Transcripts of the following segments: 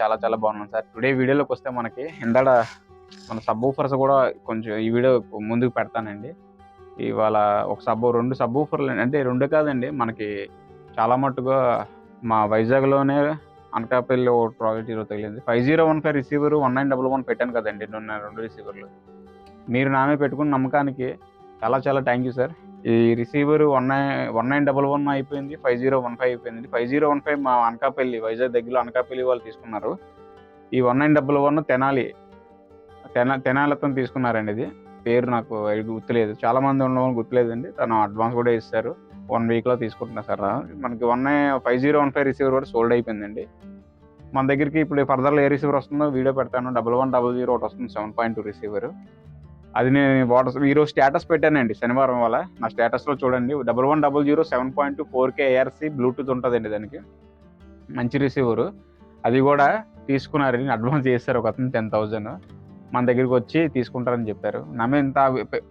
చాలా చాలా బాగున్నాను సార్. టుడే వీడియోలోకి వస్తే మనకి ఇందాడ మన సబ్ ఊఫర్స్ కూడా కొంచెం ఈ వీడియో ముందుకు పెడతానండి. ఇవాళ ఒక సబ్ రెండు సబ్ ఊఫర్లు అంటే రెండు కాదండి. మనకి చాలా మట్టుగా మా వైజాగ్లోనే అనకాపల్లి ఒక ప్రాజెక్ట్ ఈరోజు తగిలింది. Five zero one five receiver one nine double one పెట్టాను కదండి. నిన్న రెండు రిసీవర్లు. మీరు నామే పెట్టుకున్న నమ్మకానికి చాలా చాలా థ్యాంక్ యూ సార్. ఈ receiver one nine one nine double one అయిపోయింది ఫైవ్ జీరో వన్ ఫైవ్ అయిపోయింది. ఫైవ్ జీరో వన్ ఫైవ్ మా అనకాపల్లి వైజాగ్ దగ్గరలో అనకాపల్లి వాళ్ళు తీసుకున్నారు. ఈ one nine double one Tenali తెనా తెనాలతో తీసుకున్నారండి ఇది. పేరు నాకు గుర్తులేదు. చాలా మంది ఉండడం గుర్తులేదండి. తను అడ్వాన్స్ కూడా ఇస్తారు. వన్ వీక్లో తీసుకుంటున్నా సార్. మనకి one five zero one five receiver కూడా సోల్డ్ అయిపోయిందండి. మన దగ్గరికి ఇప్పుడు ఫర్దర్లో ఏ రిసీవర్ వస్తుందో వీడియో పెడతాను. డబల్ వన్ డబల్ జీరో ఒకటి వస్తుంది సెవెన్ పాయింట్ టూ రిసీవర్. అది నేను వాటర్ ఈరోజు స్టేటస్ పెట్టానండి శనివారం వల్ల నా స్టేటస్లో చూడండి. Double one double zero seven point two four K ARC bluetooth ఉంటుందండి దానికి. మంచి రిసీవరు. అది కూడా తీసుకున్నారని అడ్వాన్స్ చేశారు ఒక అతను టెన్ థౌజండ్. మన దగ్గరికి వచ్చి తీసుకుంటారని చెప్పారు. నా ఇంత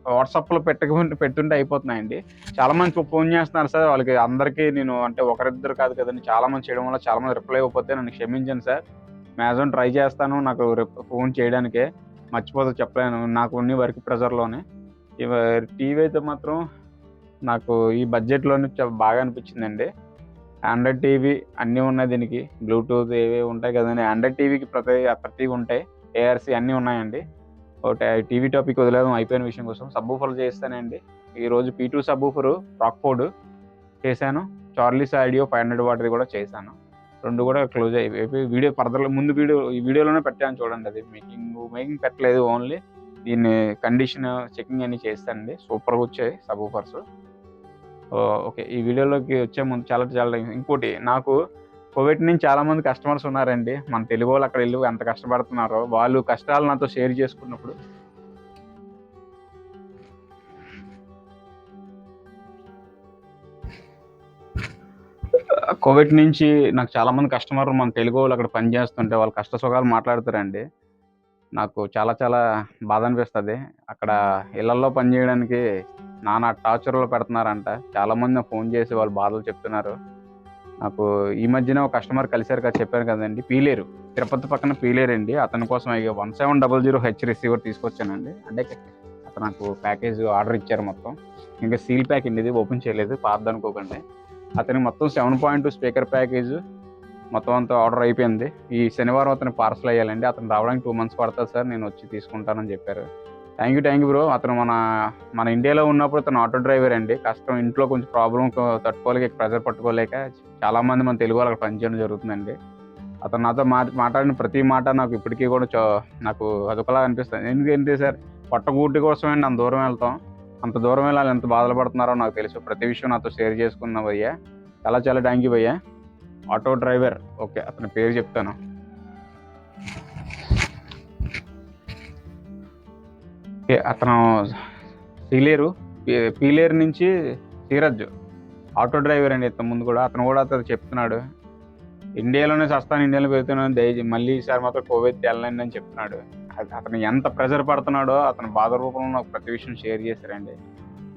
వాట్సాప్లో పెట్టకుండా పెట్టుంటే అయిపోతున్నాయండి. చాలా మంది ఫోన్ చేస్తున్నారు సార్. వాళ్ళకి అందరికీ నేను అంటే ఒకరిద్దరు కాదు కదండి. చాలా మంది చేయడం వల్ల చాలా మంది రిప్లై అయిపోతే నన్ను క్షమించండి సార్. మ్యాక్సిమం ట్రై చేస్తాను. నాకు ఫోన్ చేయడానికే. మర్చిపోతే చెప్పలేను. నాకు ఉన్న వర్క్ ప్రెషర్లోనే టీవీ అయితే మాత్రం నాకు ఈ బడ్జెట్లోనే బాగా అనిపించిందండి. ఆండ్రాయిడ్ టీవీ అన్నీ ఉన్నాయి దీనికి. బ్లూటూత్ ఏవి ఉంటాయి కదండి. ఆండ్రాయిడ్ టీవీకి ప్రతి ప్రతి ఉంటాయి. ఏఆర్సీ అన్నీ ఉన్నాయండి. ఒకటి టీవీ టాపిక్ వదిలేదాం అయిపోయిన విషయం కోసం సబ్బూఫర్లు చేస్తానండి. ఈరోజు పీ టూ సబ్బూఫర్ రాక్ఫోర్డ్ చేశాను. చార్లీస్ ఆడియో ఫైవ్ హండ్రెడ్ వాటిది కూడా చేశాను. రెండు కూడా క్లోజ్ అయిపోయి వీడియో ఫర్దర్లో ముందు వీడియో ఈ వీడియోలోనే పెట్టాను చూడండి అది మేకింగ్ మేకింగ్ పెట్టలేదు ఓన్లీ దీన్ని కండిషన్ చెకింగ్ అన్ని చేస్తానండి. సూపర్గా వచ్చాయి సబూఫర్స్ ఓకే ఈ వీడియోలోకి వచ్చే ముందు చాలా చాలా ఇంకోటి నాకు కోవిడ్ నుంచి చాలామంది కస్టమర్స్ ఉన్నారండి. మన తెలుగు వాళ్ళు అక్కడ వెళ్ళి ఎంత కష్టపడుతున్నారో వాళ్ళు కష్టాలు నాతో షేర్ చేసుకున్నప్పుడు కోవిడ్ నుంచి నాకు చాలామంది కస్టమర్లు కస్టమర్ మన తెలుగు వాళ్ళు అక్కడ పనిచేస్తుంటే వాళ్ళు కష్ట సుఖాలు మాట్లాడుతారండి. నాకు చాలా చాలా బాధ అనిపిస్తుంది. అక్కడ ఇళ్ళలో పని చేయడానికి నానా టార్చర్లో పెడుతున్నారంట. చాలామంది ఫోన్ చేసి వాళ్ళ బాధలు చెప్తున్నారు. నాకు ఈ మధ్యన ఒక కస్టమర్ కలిసారు కదా చెప్పాను కదండి. పీలేరు. తిరుపతి పక్కన పీలేరు అండి అతని కోసం ఇక one seven double zero H receiver తీసుకొచ్చానండి. అంటే అతను నాకు ప్యాకేజ్ ఆర్డర్ ఇచ్చారు మొత్తం. ఇంకా సీల్ ప్యాక్ అండి ఇది ఓపెన్ చేయలేదు. పాత అనుకోకండి. అతనికి మొత్తం seven point two speaker package మొత్తం అంతా ఆర్డర్ అయిపోయింది. ఈ శనివారం అతను పార్సల్ అయ్యాలండి. అతను రావడానికి టూ మంత్స్ పడుతుంది సార్. నేను వచ్చి తీసుకుంటానని చెప్పారు. Thank you thank you bro అతను మన మన ఇండియాలో ఉన్నప్పుడు అతను ఆటో డ్రైవర్ అండి. కష్టం ఇంట్లో కొంచెం ప్రాబ్లం తట్టుకోలేక ప్రెజర్ పట్టుకోలేక చాలామంది మన తెలుగు వాళ్ళకి పనిచేయడం జరుగుతుందండి. అతను నాతో మాట మాట్లాడిన ప్రతి మాట నాకు ఇప్పటికీ కూడా చో- నాకు అదొకలా అనిపిస్తుంది. ఎందుకంటే సార్ పొట్టగూటి కోసమే నన్ను దూరం వెళ్తాం. అంత దూరం వెళ్ళాలి ఎంత బాధలు పడుతున్నారో నాకు తెలుసు. ప్రతి విషయం నాతో షేర్ చేసుకున్న భయ్యా. చాలా చాలా థ్యాంక్ యూ భయ్యా. ఆటో డ్రైవర్ ఓకే అతని పేరు చెప్తాను. ఓకే అతను పీలేరు పీ- పీలేరు నుంచి సీరజ్. ఆటో డ్రైవర్ అండి ఇంత ముందు కూడా. అతను కూడా అతను చెప్తున్నాడు. ఇండియాలోనే సస్తాను ఇండియాలో పెడుతున్నాను దయచేసి మళ్ళీ ఈసారి మాత్రం కోవిడ్ వెళ్ళండి అని చెప్తున్నాడు. అతను ఎంత ప్రెజర్ పడుతున్నాడో అతను బాధ రూపంలో ప్రతి విషయం షేర్ చేశారండి.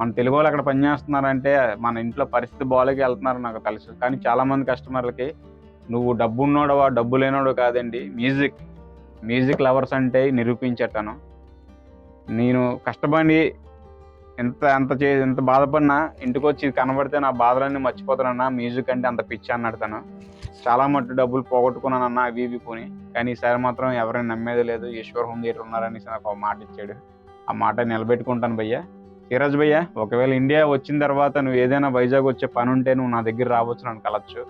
మన తెలుగు వాళ్ళు అక్కడ పనిచేస్తున్నారంటే మన ఇంట్లో పరిస్థితి బాగాలకి వెళ్తున్నారు నాకు తెలుసు. కానీ చాలామంది కస్టమర్లకి నువ్వు డబ్బు ఉన్నోడవా డబ్బు లేనోడు కాదండి. మ్యూజిక్ మ్యూజిక్ లవర్స్ అంటే నిరూపించటను. నేను కష్టపడి ఎంత ఎంత చే ఎంత బాధపడినా ఇంటికి వచ్చి కనబడితే నా బాధలన్నీ మర్చిపోతానన్నా మ్యూజిక్ అంటే అంత పిచ్చి అన్నాడు తను. చాలా మట్టు డబ్బులు పోగొట్టుకున్నానన్నా అవి ఇవి కొని కానీ ఈసారి మాత్రం ఎవరైనా నమ్మేది లేదు. ఈశ్వర్ హోమ్ థియేటర్ ఉన్నారని నాకు ఒక మాట ఇచ్చాడు. ఆ మాట నిలబెట్టుకుంటాను భయ్యా. సిరాజ్ భయ్య ఒకవేళ ఇండియా వచ్చిన తర్వాత నువ్వు ఏదైనా వైజాగ్ వచ్చే పని ఉంటే నువ్వు నా దగ్గర రావచ్చు నన్ను కలవచ్చు.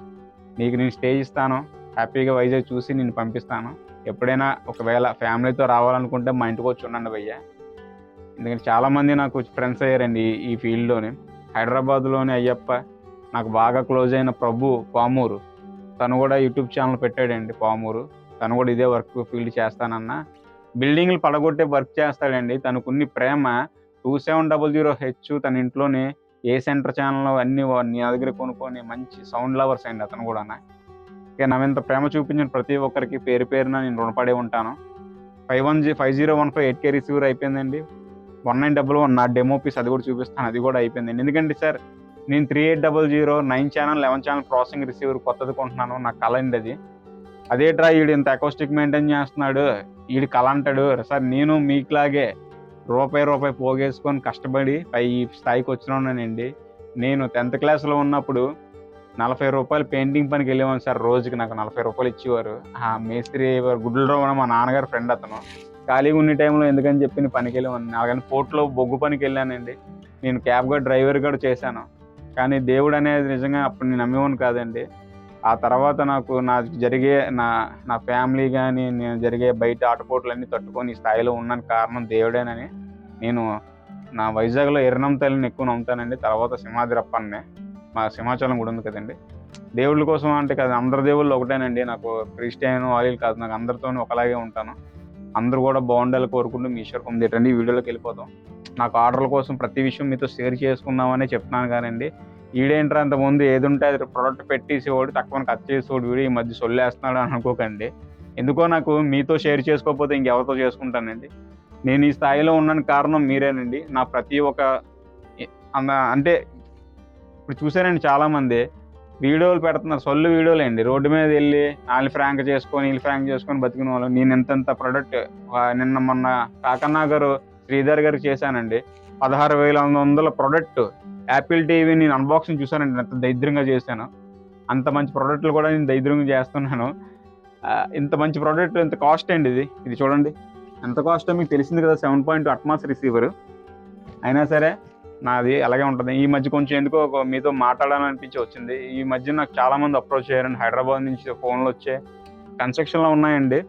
నీకు నేను స్టే ఇస్తాను. హ్యాపీగా వైజాగ్ చూసి నేను పంపిస్తాను. ఎప్పుడైనా ఒకవేళ ఫ్యామిలీతో రావాలనుకుంటే మా ఇంటికి వచ్చి ఉండండి భయ్య. ఎందుకంటే చాలామంది నాకు ఫ్రెండ్స్ అయ్యారండి ఈ- ఈ ఫీల్డ్లోని హైదరాబాద్లోని అయ్యప్ప నాకు బాగా క్లోజ్ అయిన ప్రభు పామూరు. తను కూడా యూట్యూబ్ ఛానల్ పెట్టాడండి పామూరు. తను కూడా ఇదే వర్క్ ఫీల్డ్ చేస్తానన్న. బిల్డింగ్లు పడగొట్టే వర్క్ చేస్తాడండి. తనకున్ని ప్రేమ two seven double zero H తన ఇంట్లోనే ఏ సెంటర్ ఛానల్ అన్ని నా దగ్గర కొనుక్కొని మంచి సౌండ్ లవర్స్ అండి అతను కూడా ఇక నా ప్రేమ చూపించిన ప్రతి ఒక్కరికి పేరు పేరున నేను రుణపడే ఉంటాను. Five one G five zero one five eight K receiver అయిపోయిందండి. వన్ నైన్ డబల్ వన్ నా డెమో పీస్ అది కూడా చూపిస్తాను. అది కూడా అయిపోయిందండి. ఎందుకంటే సార్ నేను three eight double zero nine channel eleven channel processing receiver కొత్తది కొంటున్నాను. నా కళ అండి అది? అదేట్రా వీడు ఇంత అకౌస్టిక్ మెయింటైన్ చేస్తున్నాడు. వీడు కళ అంటాడు సార్ నేను మీకులాగే రూపాయి రూపాయి పోగేసుకొని కష్టపడి పై ఈ స్థాయికి వచ్చినానండి నేను టెన్త్ క్లాస్లో ఉన్నప్పుడు నలభై రూపాయలు పెయింటింగ్ పనికి వెళ్ళేవాను సార్. రోజుకి నాకు నలభై రూపాయలు ఇచ్చేవారు. ఆ మేస్త్రి గుడ్లలో ఉన్న మా నాన్నగారు ఫ్రెండ్ అతను. ఖాళీగా ఉన్న టైంలో ఎందుకని చెప్పి నేను పనికి వెళ్ళేవాడిని. అలాగని పోర్ట్లో బొగ్గు పనికి వెళ్ళానండి. నేను క్యాబ్గా డ్రైవర్ కూడా చేశాను. కానీ దేవుడు అనేది నిజంగా అప్పుడు నేను నమ్మేవాను కాదండి. ఆ తర్వాత నాకు నా జరిగే నా నా ఫ్యామిలీ కానీ నేను జరిగే బయట ఆటపోట్లన్నీ తట్టుకొని ఈ స్థాయిలో ఉన్నాను కారణం దేవుడేనని నేను నా వైజాగ్లో ఎర్రనం తల్లిని ఎక్కువ నమ్ముతానండి. తర్వాత సింహాద్రప్పన్నే. మా సింహాచలం కూడా ఉంది కదండి. దేవుళ్ళ కోసం అంటే కదా అందరి దేవుళ్ళు ఒకటేనండి. నాకు క్రిస్టియన్ వాళ్ళు కాదు. నాకు అందరితోనూ ఒకలాగే ఉంటాను. అందరూ కూడా బాగుండాలి కోరుకుంటూ మీ ఈశ్వర్ పొందేటండి ఈ వీడియోలోకి వెళ్ళిపోతాం నాకు ఆర్డర్ల కోసం ప్రతి విషయం మీతో షేర్ చేసుకుందామని చెప్తున్నాను కానండి. ఈడేంట్రా అంత ముందు ఏది ఉంటే అది ప్రోడక్ట్ పెట్టేసేవాడు తక్కువ కట్ చేసేవాడు వీడు ఈ మధ్య సొల్లేస్తున్నాడు అని అనుకోకండి. ఎందుకో నాకు మీతో షేర్ చేసుకోకపోతే ఇంకెవరితో చేసుకుంటానండి? నేను ఈ స్థాయిలో ఉన్నాను కారణం మీరేనండి. నా ప్రతి ఒక్క అంటే ఇప్పుడు చూసానండి చాలామంది వీడియోలు పెడుతున్నారు సొల్లు వీడియోలు అండి. రోడ్డు మీద వెళ్ళి వాళ్ళు ఫ్రాంక్ చేసుకొని వీళ్ళు ఫ్రాంక్ చేసుకొని బతికిన వాళ్ళు. నేను ఇంతంత ప్రొడక్ట్ నిన్న మొన్న కాకన్నా గారు శ్రీధర్ గారికి చేశానండి. పదహారు వేల ఐదు వందల ప్రొడక్ట్ యాపిల్ టీవీ నేను అన్బాక్సింగ్ చూసానండి అంత దరిద్రంగా చేశాను. అంత మంచి ప్రోడక్ట్లు కూడా నేను దరిద్రంగా చేస్తున్నాను. ఇంత మంచి ప్రోడక్ట్ ఇంత కాస్ట్ అండి ఇది? ఇది చూడండి. ఎంత కాస్ట్ మీకు తెలిసింది కదా సెవెన్ పాయింట్ అట్మాస్ రిసీవర్ అయినా సరే నాది అలాగే ఉంటుంది. ఈ మధ్య కొంచెం ఎందుకో మీతో మాట్లాడాలని అనిపించి వచ్చింది. ఈ మధ్య నాకు చాలామంది అప్రోచ్ చేయారండి హైదరాబాద్ నుంచి ఫోన్లు వచ్చే కన్స్ట్రక్షన్లో ఉన్నాయండి.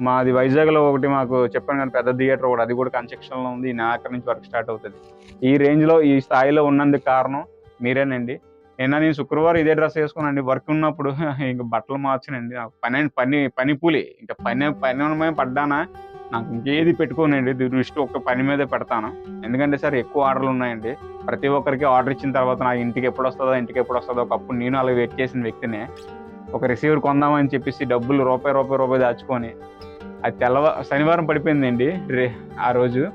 మాది వైజాగ్లో ఒకటి మాకు చెప్పాను కానీ పెద్ద థియేటర్ కూడా అది కూడా కన్స్ట్రక్షన్లో ఉంది. ఈ అక్కడి నుంచి వర్క్ స్టార్ట్ అవుతుంది. ఈ రేంజ్లో ఈ స్థాయిలో ఉన్నందుకు కారణం మీరేనండి. నిన్న నేను శుక్రవారం ఇదే డ్రెస్ వేసుకున్నాండి వర్క్ ఉన్నప్పుడు ఇంక బట్టలు మార్చనండి. నాకు పని పని పని పూలి ఇంకా పని పని ఉన్నమే పడ్డానా? నాకు ఇంకేది పెట్టుకోనండి. దృష్టి ఒక పని మీదే పెడతాను. ఎందుకంటే సార్ ఎక్కువ ఆర్డర్లు ఉన్నాయండి. ప్రతి ఒక్కరికి ఆర్డర్ ఇచ్చిన తర్వాత నా ఇంటికి ఎప్పుడు వస్తుందో ఇంటికి ఎప్పుడు వస్తుందో ఒకప్పుడు నేను అలా వెయిట్ చేసిన వ్యక్తిని. ఒక రిసీవర్ కొందామని చెప్పేసి డబ్బులు రూపాయి రూపాయి రూపాయి దాచుకొని అది తెల్లవ శనివారం పడిపోయిందండి రే ఆ రోజు.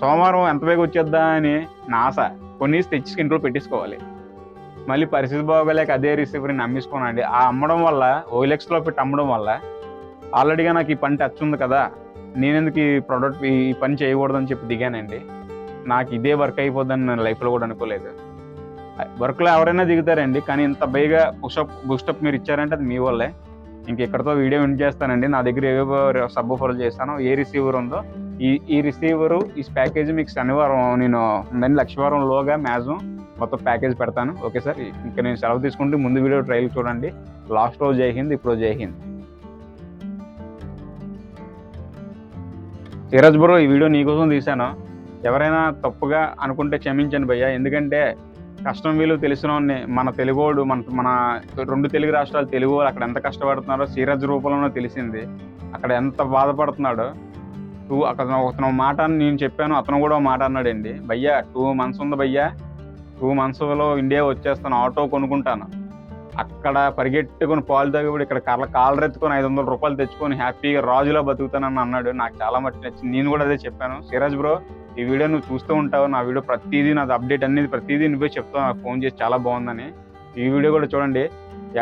సోమవారం ఎంత వేగ వచ్చేద్దా అని నాస కొన్ని కొనేసి తెచ్చి ఇంట్లో పెట్టేసుకోవాలి. మళ్ళీ పరిస్థితి బాగోలేక అదే రిసీవర్ని నమ్మేసుకోనండి ఆ అమ్మడం వల్ల ఓయిలెక్స్లో పెట్టి అమ్మడం వల్ల ఆల్రెడీగా నాకు ఈ పని టచ్ ఉంది కదా నేనెందుకు ఈ ప్రోడక్ట్ ఈ పని చేయకూడదని చెప్పి దిగానండి. నాకు ఇదే వర్క్ అయిపోద్దని నేను లైఫ్లో కూడా అనుకోలేదు. వర్క్లో ఎవరైనా దిగుతారండి కానీ ఇంత బైగా పుషప్ బూస్టప్ మీరు ఇచ్చారంటే అది మీ వల్లే. ఇంక ఇక్కడతో వీడియో ఎండ్ చేస్తానండి. నా దగ్గర ఏవేవో సబ్ ఆఫర్లు చేస్తాను ఏ రిసీవర్ ఉందో ఈ ఈ రిసీవరు ఈ ప్యాకేజ్ మీకు శనివారం నేను ఉందండి లక్షవారంలోగా మ్యాక్సిమం మొత్తం ప్యాకేజ్ పెడతాను. ఓకే సార్ ఇంకా నేను సెలవు తీసుకుంటే ముందు వీడియో ట్రైల్ చూడండి. లాస్ట్ రోజు జై హింద్ ఇప్పుడు జై హింద్. సిరాజ్ బ్రో ఈ వీడియో నీకోసం తీశాను. ఎవరైనా తప్పుగా అనుకుంటే క్షమించండి భయ్యా. ఎందుకంటే కష్టం వీలు తెలిసిన వాడిని మన తెలుగోడు మన మన రెండు తెలుగు రాష్ట్రాలు తెలుగు వాళ్ళు అక్కడ ఎంత కష్టపడుతున్నారో సీరజ్ రూపంలోనే తెలిసింది. అక్కడ ఎంత బాధపడుతున్నాడో. టూ అక్కడ అతను మాట అని నేను చెప్పాను అతను కూడా మాట అన్నాడండి భయ్యా టూ మంత్స్ ఉంది భయ్యా టూ మంత్స్లో ఇండియా వచ్చేస్తాను ఆటో కొనుక్కుంటాను. అక్కడ పరిగెట్టుకుని పాలు తాగిపోయి ఇక్కడ కళ్ళ కాలరెత్తుకొని ఐదు వందల రూపాయలు తెచ్చుకొని హ్యాపీగా రాజులా బతుకుతానని అన్నాడు నాకు చాలా మట్టి నచ్చింది. నేను కూడా అదే చెప్పాను సిరాజ్ బ్రో ఈ వీడియో నువ్వు చూస్తూ ఉంటావు నా వీడియో ప్రతిదీ నాది అప్డేట్ అనేది ప్రతిదీ నువ్వే చెప్తావు నాకు ఫోన్ చేసి చాలా బాగుందని. ఈ వీడియో కూడా చూడండి.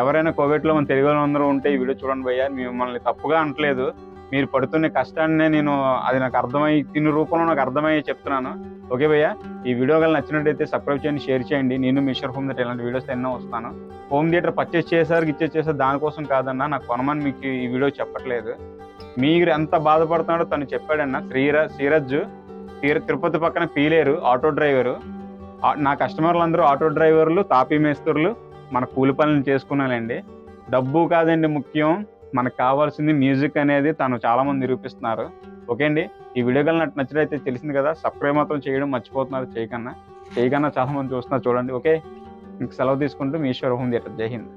ఎవరైనా కోవిడ్లో మన తెలుగు అందరూ ఉంటే ఈ వీడియో చూడండి భయ్యా. మిమ్మల్ని తప్పుగా అనట్లేదు. మీరు పడుతున్న కష్టాన్నే నేను అది నాకు అర్థమై తిని రూపంలో నాకు అర్థమయ్యి చెప్తున్నాను. ఓకే భయ్య? ఈ వీడియో కానీ నచ్చినట్టయితే సబ్స్క్రైబ్ చేయండి షేర్ చేయండి. నేను మిషర్ హోమ్ థియేటర్ ఇలాంటి వీడియోస్ ఎన్నో వస్తాను. హోమ్ థియేటర్ పర్చేస్ చేశారు ఇచ్చేసి చేశారు దానికోసం కాదన్నా నాకు కొనమని మీకు ఈ వీడియో చెప్పట్లేదు. మీరు ఎంత బాధపడుతున్నాడో తను చెప్పాడన్న. శ్రీరా శ్రీరజ్ తిరుపతి పక్కన పీలేరు ఆటో డ్రైవరు. నా కస్టమర్లు అందరూ ఆటో డ్రైవర్లు తాపీ మేస్త్రులు మన కూలి పనులు చేసుకున్నానండి డబ్బు కాదండి ముఖ్యం. మనకు కావాల్సింది మ్యూజిక్ అనేది తను చాలామంది నిరూపిస్తున్నారు. ఓకే అండి? ఈ వీడియో కన్నా నచ్చినైతే తెలిసింది కదా సబ్స్క్రైబ్ మాత్రం చేయడం మర్చిపోతున్నారు చేయకన్నా. చేయకన్నా చాలా మంది చూస్తున్నారు చూడండి. ఓకే? ఇంక సెలవు తీసుకుంటూ మీ ఈశ్వర హోమ్ థియేటర్. జై హింద్.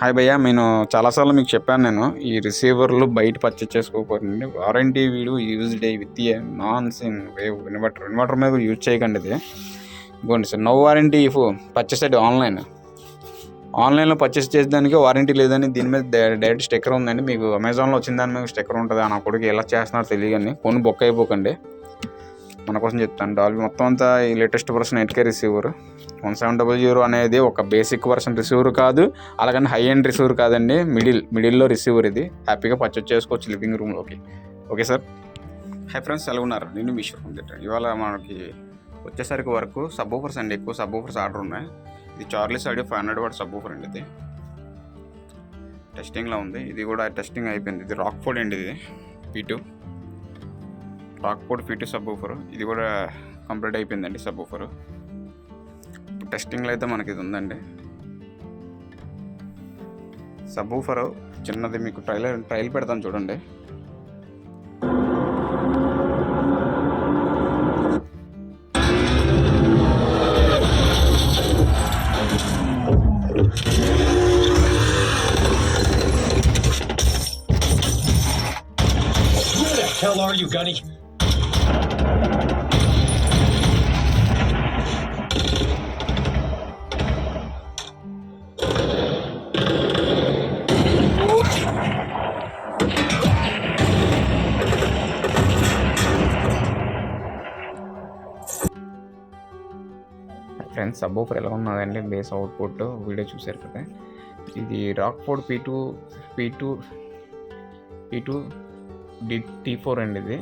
హాయ్ భయ్య నేను చాలాసార్లు మీకు చెప్పాను నేను ఈ రిసీవర్లు బయట purchase చేసుకోకూడదండి warranty void used with a non sine wave inverter inverter మీద యూజ్ చేయకండి ఇది. ఇదిగోండి sir no warranty if purchase అది ఆన్లైన్ ఆన్లైన్లో పర్చేస్ చేసేదానికి వారంటీ లేదని దీని మీద డైరెక్ట్ స్టిక్కర్ ఉందండి. మీకు అమెజాన్లో వచ్చిన దాని మీద స్టిక్కర్ ఉంటుంది. నా కొడుకు ఎలా చేస్తున్నారో తెలియని ఫోన్ బొక్క అయిపోకండి. మన కోసం చెప్తాను. డాల్బీ మొత్తం అంతా ఈ latest version eight K receiver one seven double zero అనేది ఒక బేసిక్ వర్షన్ రిసీవర్ కాదు. అలాగని హై ఎండ్ రిసీవర్ కాదండి. మిడిల్ మిడిల్లో రిసీవర్ ఇది. హ్యాపీగా పర్చేస్ చేసుకోవచ్చు లివింగ్ రూమ్లోకి ఓకే సార్ హై ఫ్రెండ్స్ ఎలా ఉన్నారు? నేను మీ షో ఇవాళ మనకి వచ్చేసరికి వరకు సబ్ ఓఫర్స్ అండి. ఎక్కువ సబ్ ఓఫర్స్ ఆర్డర్ ఉన్నాయి. ఇది Charlie's audio five hundred watt sub offer అండి ఇది. టెస్టింగ్లో ఉంది. ఇది కూడా టెస్టింగ్ అయిపోయింది. ఇది రాక్ ఫోర్డ్ అండి ఇది. P two Rockford P two subwoofer ఇది కూడా కంప్లీట్ అయిపోయిందండి సబ్ ఊఫర్ టెస్టింగ్లో అయితే మనకి ఇది ఉందండి సబూఫర్ చిన్నది మీకు ట్రైలర్ ట్రైల్ పెడతాను చూడండి the hell are you, Gunny? Friends sub ఎలా ఉన్నదండి? బేస్ అవుట్పుట్ వీడియో చూసారు కదా? ఇది Rockford P two P two P two D T four అండి ఇది.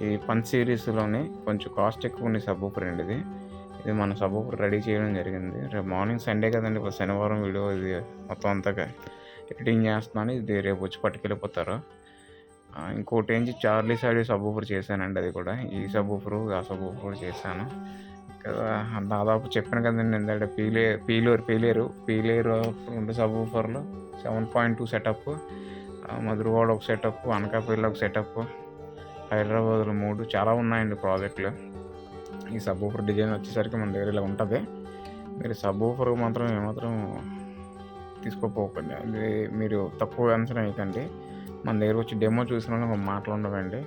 ఇది పన్ సిరీస్లోనే కొంచెం కాస్ట్ ఎక్కువ ఉంది సబ్ అండి ఇది. ఇది మన సబ్ రెడీ చేయడం జరిగింది. రేపు మార్నింగ్ సండే కదండి ఇప్పుడు శనివారం వీడియో ఇది మొత్తం అంతా ఎడిటింగ్ చేస్తున్నాను. ఇది రేపు వచ్చి పట్టుకెళ్ళిపోతారు. ఇంకోటి ఏంటి? చార్లీ సైడ్ సబ్ ఊఫర్ చేశానండి అది కూడా. ఈ సబ్ ఆ సబ్ చేశాను. కదా దాదాపు చెప్పాను కదండి ఎందుకంటే పీలే పీలేరు పీలేరు పీలేరు రెండు సబ్ ఊఫర్లు seven point two setup Madhurawada ఒక సెటప్ అనకాపల్లి ఒక సెటప్ హైదరాబాద్లో మూడు చాలా ఉన్నాయండి ప్రాజెక్టులు. ఈ సబ్ ఊఫర్ డిజైన్ వచ్చేసరికి మన దగ్గర ఇలా ఉంటుంది. మీరు సబ్ ఊఫర్ మాత్రం ఏమాత్రం తీసుకోపోకండి. అది మీరు తక్కువ అంచనా వేయకండి. మన దగ్గర వచ్చి డెమో చూసిన వాళ్ళు ఒక మాటలు ఉండవండి.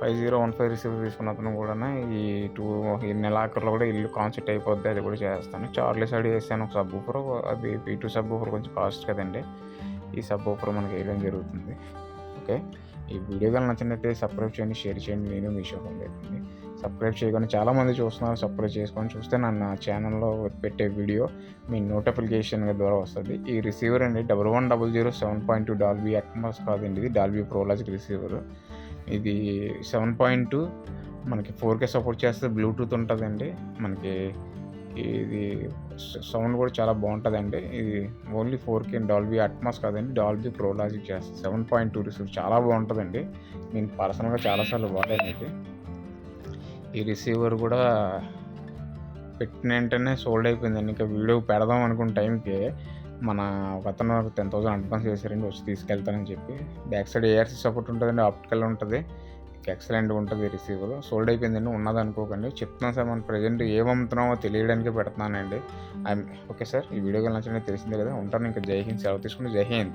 Five zero one five receiver తీసుకున్న అతను కూడా ఈ టూ ఈ నెలాఖరులో కూడా ఇల్లు కాన్సెప్ట్ అయిపోద్ది అది కూడా చేస్తాను. చార్లీ సైడ్ చేస్తాను ఒక సబ్ ఊఫర్ అది పీ టూ సబ్ ఊఫర్ కొంచెం కాస్ట్ కదండి. ఈ సబ్ ఊఫర్ మనకి వేయడం జరుగుతుంది. ఓకే? ఈ వీడియో కానీ నచ్చినట్లయితే సబ్స్క్రైబ్ చేయండి షేర్ చేయండి. నేను మీ షో లేదండి సబ్స్క్రైబ్ చేయకుండా చాలామంది చూస్తున్నారు. సబ్స్క్రైబ్ చేసుకొని చూస్తే నా నా ఛానల్లో పెట్టే వీడియో మీ నోటిఫికేషన్ ద్వారా వస్తుంది. ఈ రిసీవర్ అండి double one double zero seven point two Dolby Atmos కాదండి. ఇది డాల్బీ ప్రోలాజిక్ రిసీవర్ ఇది సెవెన్ పాయింట్ టూ. మనకి ఫోర్ కే సపోర్ట్ చేస్తే బ్లూటూత్ ఉంటుందండి. మనకి ఇది సౌండ్ కూడా చాలా బాగుంటుందండి. ఇది only four K Dolby Atmos కాదండి డాల్బీ ప్రోలాజిక్ చేస్తుంది సెవెన్ పాయింట్ టూ రిసీవ్ చాలా బాగుంటుందండి. నేను పర్సనల్గా చాలాసార్లు వాడాను ఈ రిసీవర్ కూడా పెట్టిన వెంటనే సోల్డ్ అయిపోయిందండి. ఇంకా వీడియో పెడదాం అనుకున్న టైంకి మన అతను టెన్ థౌసండ్ అడ్వాన్స్ చేశారండి వచ్చి తీసుకెళ్తానని చెప్పి. బ్యాక్ సైడ్ ఏఆర్సీ సపోర్ట్ ఉంటుందండి ఆప్టికల్ ఉంటుంది. ఎక్సలెంట్ ఉంటుంది రిసీవర్ సోల్డ్ అయిపోయిందండి ఉన్నది అనుకోకండి. చెప్తున్నాను సార్ మన ప్రజెంట్ ఏం అమ్ముతున్నామో తెలియడానికి పెడుతున్నానండి. ఓకే సార్ ఈ వీడియో నచ్చిన తెలిసిందే కదా. ఉంటాను ఇంకా. జై హింద్. సెలవు తీసుకుని జై హింద్.